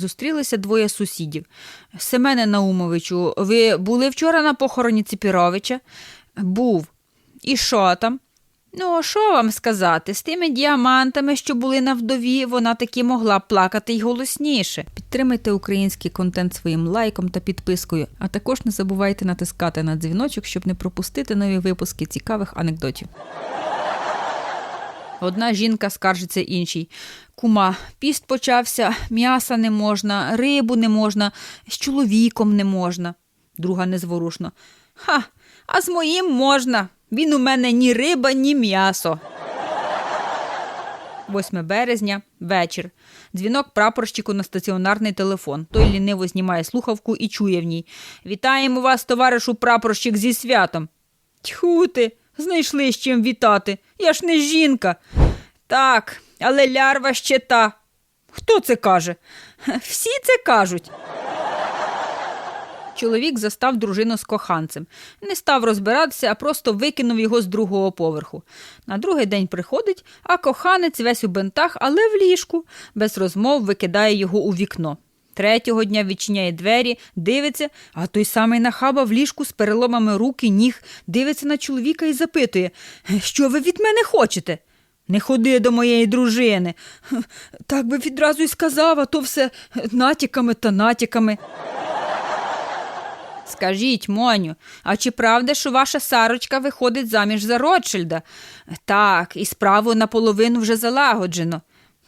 Зустрілися двоє сусідів. Семене Наумовичу, ви були вчора на похороні Ціпіровича? Був. І що там? Ну, що вам сказати, з тими діамантами, що були на вдові, вона таки могла плакати й голосніше. Підтримайте український контент своїм лайком та підпискою, а також не забувайте натискати на дзвіночок, щоб не пропустити нові випуски цікавих анекдотів. Одна жінка скаржиться іншій. Кума, піст почався, м'яса не можна, рибу не можна, з чоловіком не можна. Друга незворушно. Ха, а з моїм можна. Він у мене ні риба, ні м'ясо. 8 березня, вечір. Дзвінок прапорщику на стаціонарний телефон. Той ліниво знімає слухавку і чує в ній. Вітаємо вас, товаришу прапорщик, зі святом. Тьху ти, знайшли з чим вітати. Я ж не жінка. Так, але лярва ще та. Хто це каже? Всі це кажуть. Чоловік застав дружину з коханцем. Не став розбиратися, а просто викинув його з другого поверху. На другий день приходить, а коханець весь у бентах, але в ліжку, без розмов викидає його у вікно. Третього дня відчиняє двері, дивиться, а той самий нахаба в ліжку з переломами рук і ніг дивиться на чоловіка і запитує, що ви від мене хочете? Не ходи до моєї дружини. Так би відразу й сказав, а то все натяками та натяками. Скажіть, Моню, а чи правда, що ваша Сарочка виходить заміж за Ротшильда? Так, і справу наполовину вже залагоджено.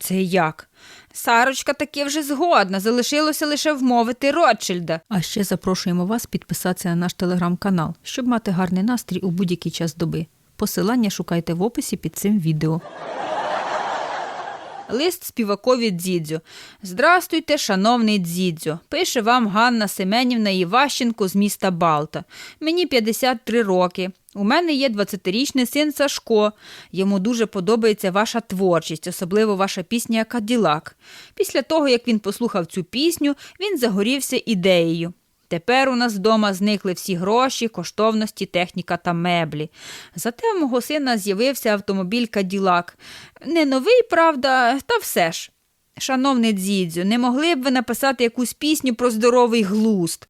Це як? Сарочка таки вже згодна, залишилося лише вмовити Ротшильда. А ще запрошуємо вас підписатися на наш телеграм-канал, щоб мати гарний настрій у будь-який час доби. Посилання шукайте в описі під цим відео. Лист співакові Дзідзю. Здрастуйте, шановний Дзідзю. Пише вам Ганна Семенівна Іващенко з міста Балта. Мені 53 роки. У мене є 20-річний син Сашко. Йому дуже подобається ваша творчість, особливо ваша пісня Каділак. Після того, як він послухав цю пісню, він загорівся ідеєю. Тепер у нас вдома зникли всі гроші, коштовності, техніка та меблі. Зате в мого сина з'явився автомобіль Каділак. Не новий, правда, та все ж. Шановний Дзідзю, не могли б ви написати якусь пісню про здоровий глуст?